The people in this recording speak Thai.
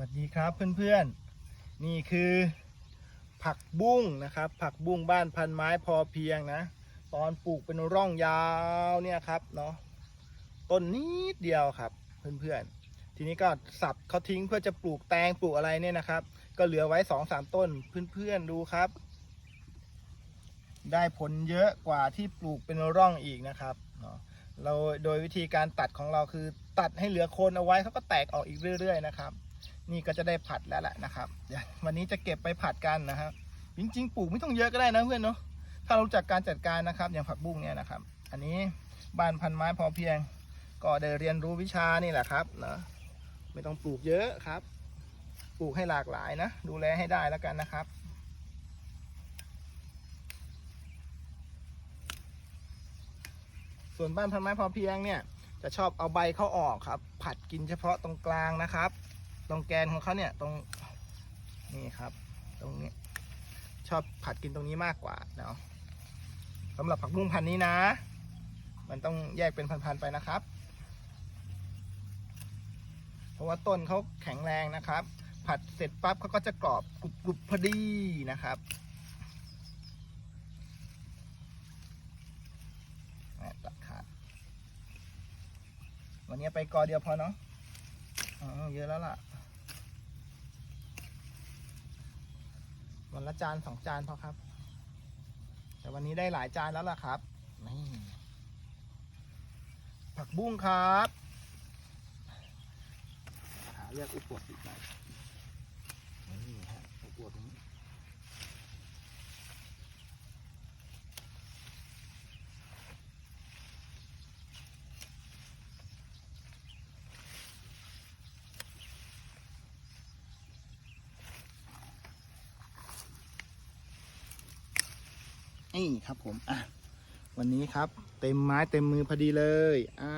วัสดีครับเพื่อนๆ นี่คือผักบุ้งนะครับ ผักบุ้งบ้านพันไม้พอเพียงนะ ตอนปลูกเป็นร่องยาวเนี่ยครับเนาะต้นนิดเดียวครับเพื่อนๆ ทีนี้ก็สับเขาทิ้งเพื่อจะปลูกแตงปลูกอะไรเนี่ยนะครับ ก็เหลือไว้สองสามต้นเพื่อนๆดูครับ ได้ผลเยอะกว่าที่ปลูกเป็นร่องอีกนะครับเนาะเราโดยวิธีการตัดของเราคือตัดให้เหลือโคนเอาไว้เขาก็แตกออกอีกเรื่อย ๆ นะครับ นี่ก็จะได้ผัดแล้วแหละนะครับวันนี้จะเก็บไปผัดกันนะครับจริงๆปลูกไม่ต้องเยอะก็ได้นะเพื่อนเนาะถ้าเรารู้จักการจัดการนะครับ อย่างผักบุ้งเนี่ยนะครับ อันนี้บ้านพันไม้พอเพียง ก็ได้เรียนรู้วิชานี่แหละครับเนาะไม่ต้องปลูกเยอะครับ ปลูกให้หลากหลายนะ ดูแลให้ได้แล้วกันนะครับส่วนบ้านพันไม้พอเพียงเนี่ยจะชอบเอาใบเขาออกครับ ผัดกินเฉพาะตรงกลางนะครับ ตรงแกนของเขาเนี่ยตรงนี่ครับ ตรงนี้ ชอบผัดกินตรงนี้มากกว่าเนาะสำหรับผักบุ้งพันนี้นะ มันต้องแยกเป็นพันๆไปนะครับ เพราะว่าต้นเขาแข็งแรงนะครับ ผัดเสร็จปั๊บเขาก็จะกรอบกรุบๆพอดีนะครับตัดขาดวันนี้ไปกอเดียวพอเนาะอ๋อเยอะแล้วล่ะ วันละจานสองจานพอครับ แต่วันนี้ได้หลายจานแล้วล่ะครับนี่ผักบุ้งครับหาเลือกอุปวดอีกหน่อยนี่ฮะอุปวดตรงนี้ นี่ครับผมอะวันนี้ครับ เต็มไม้เต็มมือพอดีเลย อ่า